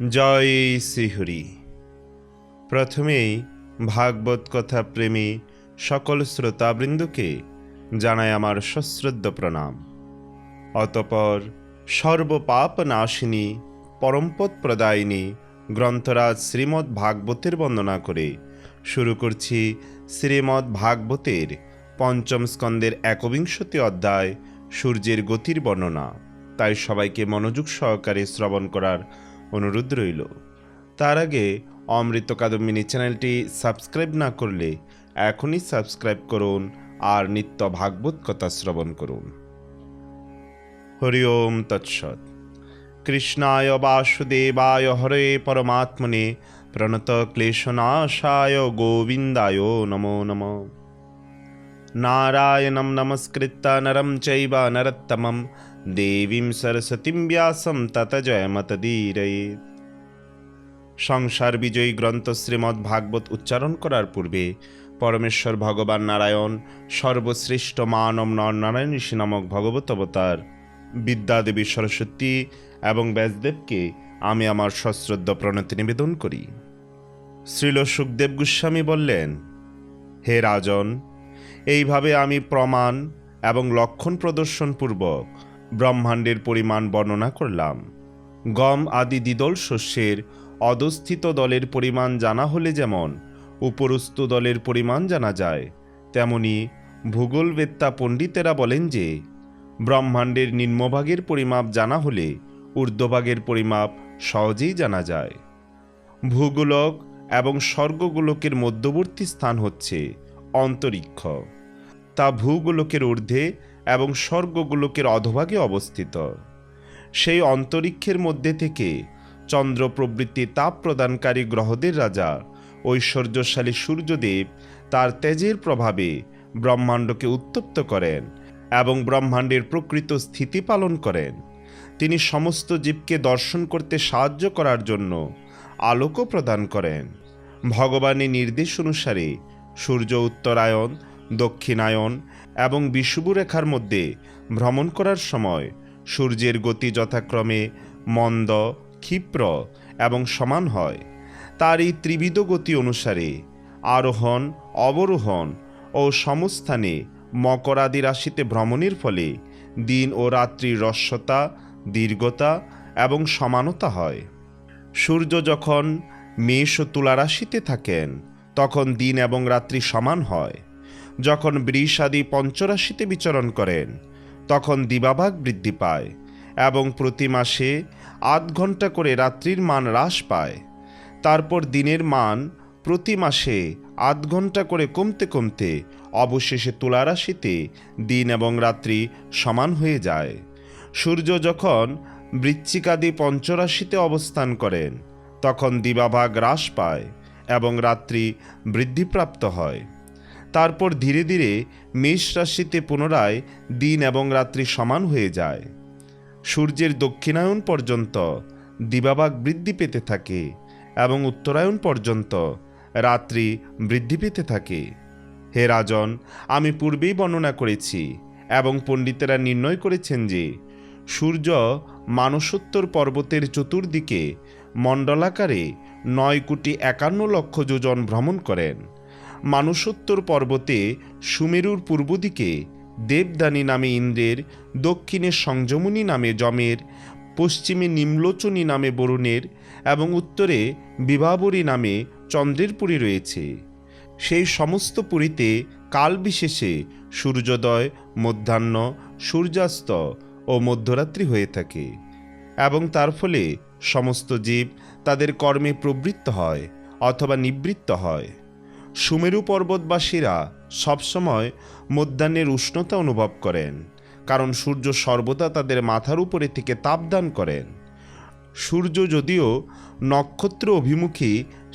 জয় শ্রীহরি। প্রথমেই ভাগবত কথা প্রেমী সকল শ্রোতাবৃন্দকে জানায় আমার সশ্রদ্ধ প্রণাম। অতপর সর্বপাপ নাশিনী পরমপদ প্রদায়িনী গ্রন্থরাজ শ্রীমদ্ ভাগবতের বন্দনা করে শুরু করছি শ্রীমদ্ ভাগবতের পঞ্চম স্কন্দের একবিংশতি অধ্যায় সূর্যের গতির বর্ণনা। তাই সবাইকে মনোযোগ সহকারে শ্রবণ করার অনুরোধ রইল। তার আগে অমৃত কাদম্বিনী চ্যানেলটি সাবস্ক্রাইব না করলে এখনই সাবস্ক্রাইব করুন আর নিত্য ভাগবত কথা শ্রবণ করুন। হরি ওম তৎসৎ। কৃষ্ণায় বাসুদেবায় হরে পরমাত্মনে প্রণত ক্লেশনাশায় গোবিন্দায় নমো নমঃ। নারায়ণं নমস্কৃত্য, নরম চৈব নরত্তমं দেবীং সরস্বতীং ব্যাসं তত জয়মতদীরয়েৎ সংসার বিজয়ী গ্রন্থ শ্রীমদ্ ভাগবত উচ্চারণ করার পূর্বে পরমেশ্বর ভগবান নারায়ণ, সর্বশ্রেষ্ঠ মানব নরনারায়ণ ঋষি নামক ভগবত অবতার, বিদ্যাদেবী সরস্বতী এবং ব্যাসদেবকে আমি আমার সশ্রদ্ধ প্রণতি নিবেদন করি। শ্রীল সুখদেব গোস্বামী বললেন, হে রাজন, এইভাবে আমি প্রমাণ এবং লক্ষণ প্রদর্শনপূর্বক ব্রহ্মাণ্ডের পরিমাণ বর্ণনা করলাম। গম আদি দ্বিদল শস্যের অধস্থিত দলের পরিমাণ জানা হলে যেমন উপরস্থ দলের পরিমাণ জানা যায়, তেমনি ভূগোলবেত্তা পণ্ডিতেরা বলেন যে, ব্রহ্মাণ্ডের নিম্নভাগের পরিমাপ জানা হলে ঊর্ধ্বভাগের পরিমাপ সহজেই জানা যায়। ভূগোলক এবং স্বর্গগোলকের মধ্যবর্তী স্থান হচ্ছে অন্তরিক্ষ। তা ভূগোলকের ঊর্ধ্বে এবং স্বর্গগোলকের অধভাগে অবস্থিত। সেই অন্তরিক্ষের মধ্যে থেকে চন্দ্র প্রভৃতি তাপ প্রদানকারী গ্রহদের রাজা, ঐশ্বর্যশালী সূর্যদেব তার তেজের প্রভাবে ব্রহ্মাণ্ডকে উত্তপ্ত করেন এবং ব্রহ্মাণ্ডের প্রকৃত স্থিতি পালন করেন। তিনি সমস্ত জীবকে দর্শন করতে সাহায্য করার জন্য আলোকও প্রদান করেন। ভগবানের নির্দেশ অনুসারে সূর্য উত্তরায়ণ দক্ষিণায়ন এবং বিষুবরেখার মধ্যে ভ্রমণ করার সময় সূর্যের গতি যথাক্রমে মন্দ, ক্ষিপ্র এবং সমান হয়। তার এই ত্রিবিধ গতি অনুসারে আরোহণ, অবরোহণ ও সমস্থানে মকরাদি রাশিতে ভ্রমণের ফলে দিন ও রাত্রির রস্যতা, দীর্ঘতা এবং সমানতা হয়। সূর্য যখন মেষ ও তুলা রাশিতে থাকেন, তখন দিন এবং রাত্রি সমান হয়। যখন বৃষ আদি পঞ্চরাশিতে বিচরণ করেন, তখন দিবাভাগ বৃদ্ধি পায় এবং প্রতি মাসে আধ ঘণ্টা করে রাত্রির মান হ্রাস পায়। তারপর দিনের মান প্রতি মাসে আধ ঘণ্টা করে কমতে কমতে অবশেষে তুলা রাশিতে দিন এবং রাত্রি সমান হয়ে যায়। সূর্য যখন বৃশ্চিকাদি পঞ্চরাশিতে অবস্থান করেন, তখন দিবাভাগ হ্রাস পায় এবং রাত্রি বৃদ্ধিপ্রাপ্ত হয়। তারপর ধীরে ধীরে মেষ রাশিতে পুনরায় দিন এবং রাত্রি সমান হয়ে যায়। সূর্যের দক্ষিণায়ন পর্যন্ত দিবাভাগ বৃদ্ধি পেতে থাকে এবং উত্তরায়ণ পর্যন্ত রাত্রি বৃদ্ধি পেতে থাকে। হে রাজন, আমি পূর্বেই বর্ণনা করেছি এবং পণ্ডিতেরা নির্ণয় করেছেন যে সূর্য মানসোত্তর পর্বতের চতুর্দিকে মণ্ডলাকারে নয় কোটি একান্ন লক্ষ যোজন ভ্রমণ করেন। মানসোত্তর পর্বতে সুমেরুর পূর্ব দিকে দেবদানী নামে ইন্দ্রের, দক্ষিণে সংযমনী নামে যমের, পশ্চিমে নিম্লোচনী নামে বরুণের এবং উত্তরে বিভাবরী নামে চন্দ্রের পুরী রয়েছে। সেই সমস্ত পুরীতে কালবিশেষে সূর্যোদয়, মধ্যাহ্ন, সূর্যাস্ত ও মধ্যরাত্রি হয়ে থাকে এবং তার ফলে সমস্ত জীব তাদের কর্মে প্রবৃত্ত হয় অথবা নিবৃত্ত হয়। সুমেরু পর্বতবাসীরা সবসময় মধ্যাহ্নের উষ্ণতা অনুভব করেন, কারণ সূর্য সর্বদা তাদের মাথার উপরে থেকে তাপদান করেন। সূর্য যদিও নক্ষত্র অভিমুখী,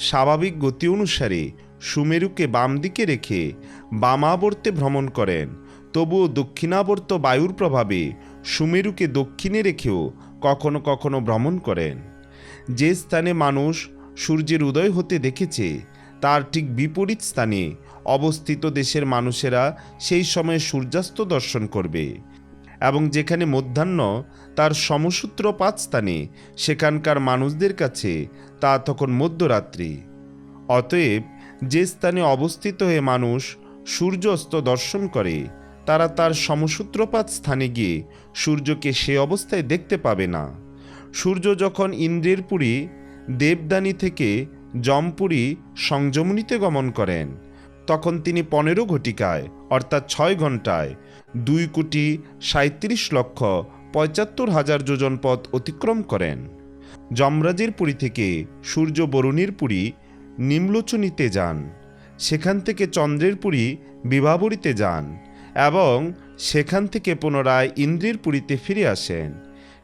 স্বাভাবিক গতি অনুসারে সুমেরুকে বাম দিকে রেখে বামাবর্তে ভ্রমণ করেন, তবুও দক্ষিণাবর্ত বায়ুর প্রভাবে সুমেরুকে দক্ষিণে রেখেও কখনো কখনো ভ্রমণ করেন। যে স্থানে মানুষ সূর্যের উদয় হতে দেখেছে তার ঠিক বিপরীত স্থানে অবস্থিত দেশের মানুষেরা সেই সময়ে সূর্যাস্ত দর্শন করবে এবং যেখানে মধ্যাহ্ন তার সমসূত্রপাত স্থানে, সেখানকার মানুষদের কাছে তা তখন মধ্যরাত্রি। অতএব যে স্থানে অবস্থিত হয়ে মানুষ সূর্য অস্ত দর্শন করে, তারা তার সমসূত্রপাত স্থানে গিয়ে সূর্যকে সে অবস্থায় দেখতে পাবে না। সূর্য যখন ইন্দ্রের পুরী, দেবদানী থেকে জমপুরী সংযমনীতে গমন করেন। তখন তিনি পনেরো ঘটিকায়, অর্থাৎ ছয় ঘন্টায় দুই কোটি সাঁত্রিশ লক্ষ পঁচাত্তর হাজার যোজন পথ অতিক্রম করেন। যমরাজের পুরী থেকে সূর্য বরুণীর পুরী নিম্লোচনীতে যান, সেখান থেকে চন্দ্রের পুরী বিভাবরীতে যান এবং সেখান থেকে পুনরায় ইন্দ্রের পুরীতে ফিরে আসেন।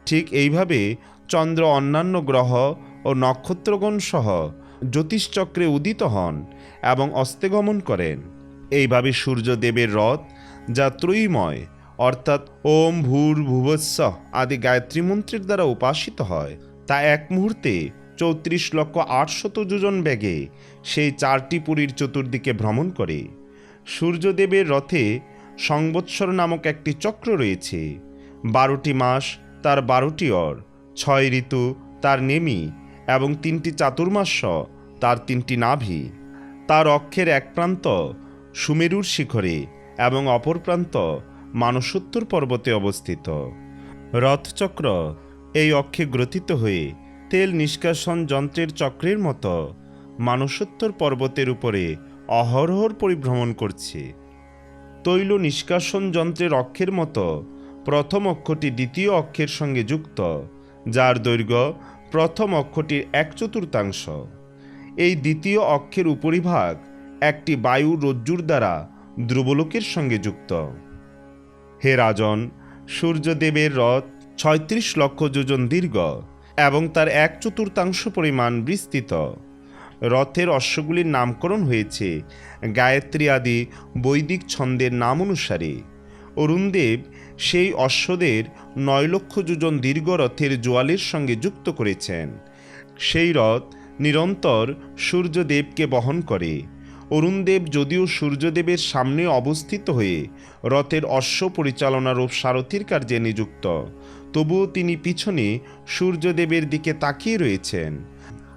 ঠিক এইভাবে চন্দ্র অন্যান্য গ্রহ ও নক্ষত্রগণ সহ জ্যোতিষচক্রে উদিত হন এবং অস্তেগমন করেন। এইভাবে সূর্যদেবের রথ, যা ত্রয়ীময়, অর্থাৎ ওম ভূর ভুবস্ব আদি গায়ত্রী মন্ত্রের দ্বারা উপাসিত হয়, তা এক মুহূর্তে চৌত্রিশ লক্ষ আটশত যোজন ব্যাগে সেই চারটি পুরীর চতুর্দিকে ভ্রমণ করে। সূর্যদেবের রথে সংবৎসর নামক একটি চক্র রয়েছে। বারোটি মাস, তার বারোটি অর, ছয় ঋতু, তার নেমি এবং তিনটি চাতুর্মাস্য, তার তিনটি নাভি। তার অক্ষের এক প্রান্ত সুমেরুর শিখরে এবং অপর প্রান্ত মানসোত্তর পর্বতে অবস্থিত। রথচক্র এই অক্ষে গ্রথিত হয়ে তেল নিষ্কাশন যন্ত্রের চক্রের মতো মানসোত্তর পর্বতের উপরে অহরহর পরিভ্রমণ করছে। তৈল নিষ্কাশন যন্ত্রের অক্ষের মতো প্রথম অক্ষটি দ্বিতীয় অক্ষের সঙ্গে যুক্ত, যার দৈর্ঘ্য প্রথম অক্ষটির এক চতুর্থাংশ। এই দ্বিতীয় অক্ষের উপরিভাগ একটি বায়ু রজ্জুর দ্বারা ধ্রুবলোকের সঙ্গে যুক্ত। হে রাজন, সূর্যদেবের রথ ছয়ত্রিশ লক্ষ যোজন দীর্ঘ এবং তার এক চতুর্থাংশ পরিমাণ বিস্তৃত। রথের অশ্বগুলির নামকরণ হয়েছে গায়ত্রী আদি বৈদিক ছন্দের নাম অনুসারে। অরুণদেব সেই অশ্বদের নয় লক্ষ যোজন দীর্ঘ রথের জোয়ালের সঙ্গে যুক্ত করেছেন। সেই রথ নিরন্তর সূর্যদেবকে বহন করে। অরুণদেব যদিও সূর্যদেবের সামনে অবস্থিত হয়ে রথের অশ্ব পরিচালনারূপ সারথীর কার্যে নিযুক্ত, তবুও তিনি পিছনে সূর্যদেবের দিকে তাকিয়ে রয়েছেন।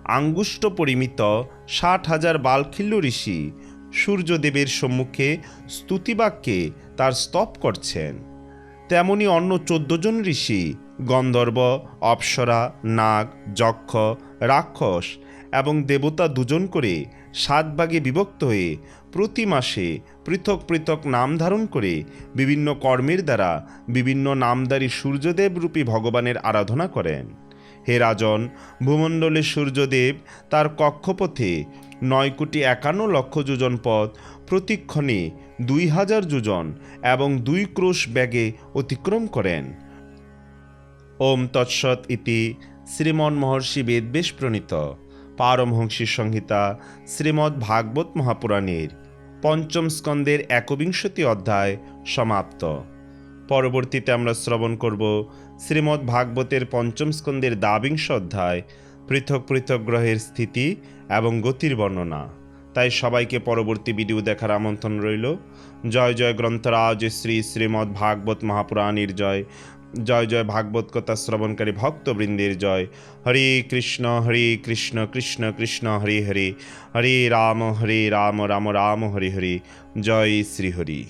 আঙ্গুষ্ট পরিমিত ষাট হাজার বালখিল্য ঋষি সূর্যদেবের সম্মুখে স্তুতিবাক্যে তার স্তব করছেন। তেমনি অন্য চোদ্দ জন ঋষি, গন্ধর্ব, অপ্সরা, নাগ, যক্ষ, রাক্ষস এবং দেবতা দুজন করে সাত ভাগে বিভক্ত হয়ে প্রতি মাসে পৃথক পৃথক নাম ধারণ করে বিভিন্ন কর্মের দ্বারা বিভিন্ন নামদারী সূর্যদেব রূপী ভগবানের আরাধনা করেন। হে রাজন, ভূমণ্ডলে সূর্যদেব তার কক্ষপথে নয় কোটি একান্ন লক্ষ যোজন পথ প্রতিক্ষণে দুই হাজার যোজন এবং দুই ক্রোশ ব্যাগে অতিক্রম করেন। ওম তৎসৎ ইতি শ্রীমন মহর্ষি বেদবেশ প্রণীত পারমহংসী সংহিতা শ্রীমদ্ ভাগবত মহাপুরাণের পঞ্চম স্কন্দের একবিংশতি অধ্যায় সমাপ্ত। পরবর্তীতে আমরা শ্রবণ করব শ্রীমদ্ ভাগবতের পঞ্চম স্কন্দের দ্বাবিংশ অধ্যায় পৃথক পৃথক গ্রহের স্থিতি এবং গতির বর্ণনা। তাই সবাইকে পরবর্তী ভিডিও দেখার আমন্ত্রণ রইল। জয় জয় গ্রন্থরাজ, শ্রী শ্রীমদ্ ভাগবত মহাপুরাণীর জয়। জয় জয় ভাগবত কথা শ্রবণকারী ভক্তবৃন্দের জয়। হরে কৃষ্ণ হরে কৃষ্ণ কৃষ্ণ কৃষ্ণ, হরে হরে। হরে রাম হরে রাম রাম রাম, হরে হরে। জয় শ্রীহরি।